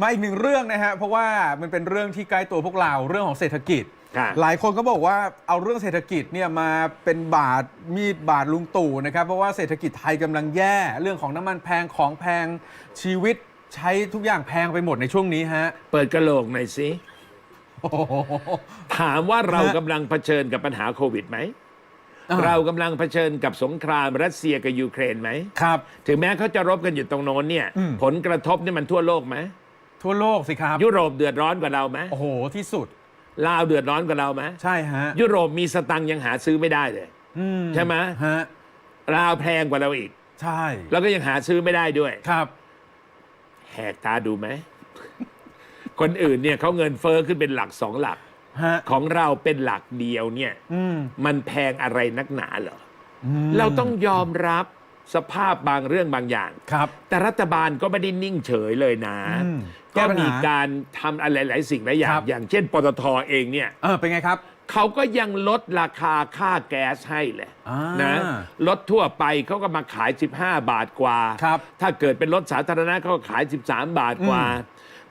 มาอีกหนึ่งเรื่องนะฮะเพราะว่ามันเป็นเรื่องที่ใกล้ตัวพวกเราเรื่องของเศรษฐกิจค่ะหลายคนก็บอกว่าเอาเรื่องเศรษฐกิจเนี่ยมาเป็นบาทมีดบาทลุงตู่นะครับเพราะว่าเศรษฐกิจไทยกำลังแย่เรื่องของน้ำมันแพงของแพงชีวิตใช้ทุกอย่างแพงไปหมดในช่วงนี้ฮะเปิดกระโหลกหน่อยสิโอ้โห ถามว่าเราฮะกำลังเผชิญกับปัญหาโควิดไหม อ่า เรากำลังเผชิญกับสงครามรัสเซียกับยูเครนไหม ครับ ถึงแม้เขาจะรบกันอยู่ตรงโน้นเนี่ย อืม ผลกระทบนี่มันทั่วโลกไหม ทั่วโลกสิครับ ยุโรปเดือดร้อนกว่าเราไหมโอ้โหที่สุด ลาวเดือดร้อนกว่าเราไหมใช่ฮะ ยุโรปมีสตังค์ยังหาซื้อไม่ได้เลยอืใช่ไหมฮะลาวแพงกว่าเราอีก ใช่แล้วก็ยังหาซื้อไม่ได้ด้วย ครับ แหกตาดูไหม คนอื่นเนี่ยเขาเงินเฟ้อขึ้นเป็นหลักสองหลัก ฮะ ของเราเป็นหลักเดียวเนี่ย อืม มันแพงอะไรนักหนาเหรอ อืม เราต้องยอมรับ สภาพบางเรื่องบางอย่าง ครับ แต่รัฐบาลก็ไม่ได้นิ่งเฉยเลยนะ อืมแก้ก็ปัญหามีมีการทำอะไรหลายสิ่งหลายอย่าคงรับ อย่างเช่นปตทเองเนี่ย เออเป็นไงครับ เขาก็ยังลดราคาค่าแก๊สให้เลยอ่านนะลดทั่วไปเขาก็มาขาย 15 บาทกว่า ครับถ้าเกิดเป็นรถสาธารณะเขาก็ขาย 13 บาทกว่า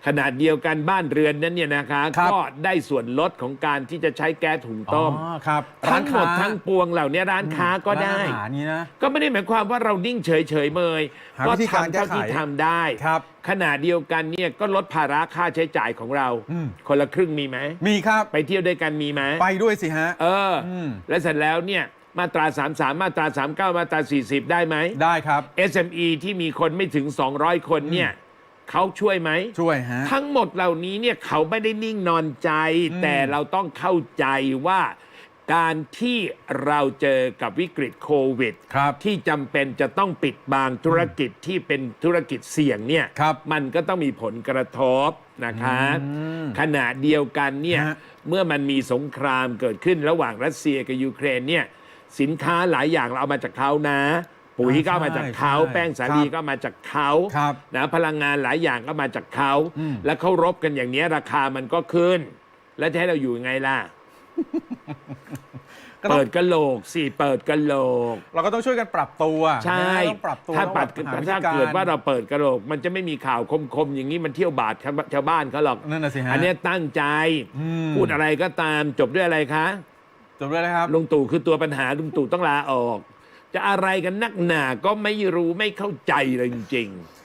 ขนาดเดียวกันบ้านเรือนนั้นเนี่ยนะคะครับ ก็ได้ส่วนลดของการที่จะใช้แก๊สหุงต้ม อ๋อครับทั้งหมดร้านค้าทั้งปวงเหล่านี้ร้านค้าก็ได้ ร้านอาหารนี่นะ ก็ไม่ได้หมายความว่าเรานิ่งเฉยเฉยๆเมยหาก็วิธีการทำเท่าที่แก้ไขทำได้ ครับ ขณะเดียวกันเนี่ยก็ลดภาระค่าใช้จ่ายของเรา อืม คนละครึ่งมีไหม มีครับไปเที่ยวด้วยกันมีไหมไปด้วยสิฮะ เอออม และเสร็จแล้วเนี่ยมาตรา 33 มาตรา 39 มาตรา 40 ได้ไหม ได้ครับ SME ที่มีคนไม่ถึง 200 คนเนี่ย เขาช่วยไหม ช่วยฮะ ทั้งหมดเหล่านี้เนี่ยเขาไม่ได้นิ่งนอนใจ อืมแต่เราต้องเข้าใจว่าการที่เราเจอกับวิกฤตโควิด ครับที่จำเป็นจะต้องปิดบางธุรกิจที่เป็นธุรกิจเสี่ยงเนี่ยครับมันก็ต้องมีผลกระทบนะคะอืมขณะเดียวกันเนี่ยฮะ เมื่อมันมีสงครามเกิดขึ้นระหว่างรัสเซียกับยูเครนเนี่ยสินค้าหลายอย่างเราเอามาจากเขานะ ปุ๋ยก็เอามาจากเขาใช่แป้งสาครับลีก็เอามาจากเขาครับนะพลังงานหลายอย่างก็มาจากเขาอืมแล้วเขารบกันอย่างนี้ยราคามันก็ขึ้น แล้วจะให้เราอยู่ยังไงล่ะก็ต้องเปิดกระโหลกสิเปิดกระโหลก เราก็ต้องช่วยกันปรับตัวใช่นะต้องปรับตัวถ้าปัดต้องหวิธีถ้าเกิดว่าเราเปิดกระโหลก มันจะไม่มีข่าวคมๆอย่างนี้มันเที่ยวบาดชาวชาวบ้านเขาหรอกนั่นน่ะสิฮะอันเนี้ยตั้งใจอืมพูดอะไรก็ตามจบด้วยอะไรคะจบเลยนะครับลุงตู่คือตัวปัญหาลุงตู่ต้องลาออก จะอะไรกันนักหนาก็ไม่รู้ไม่เข้าใจเลยจริง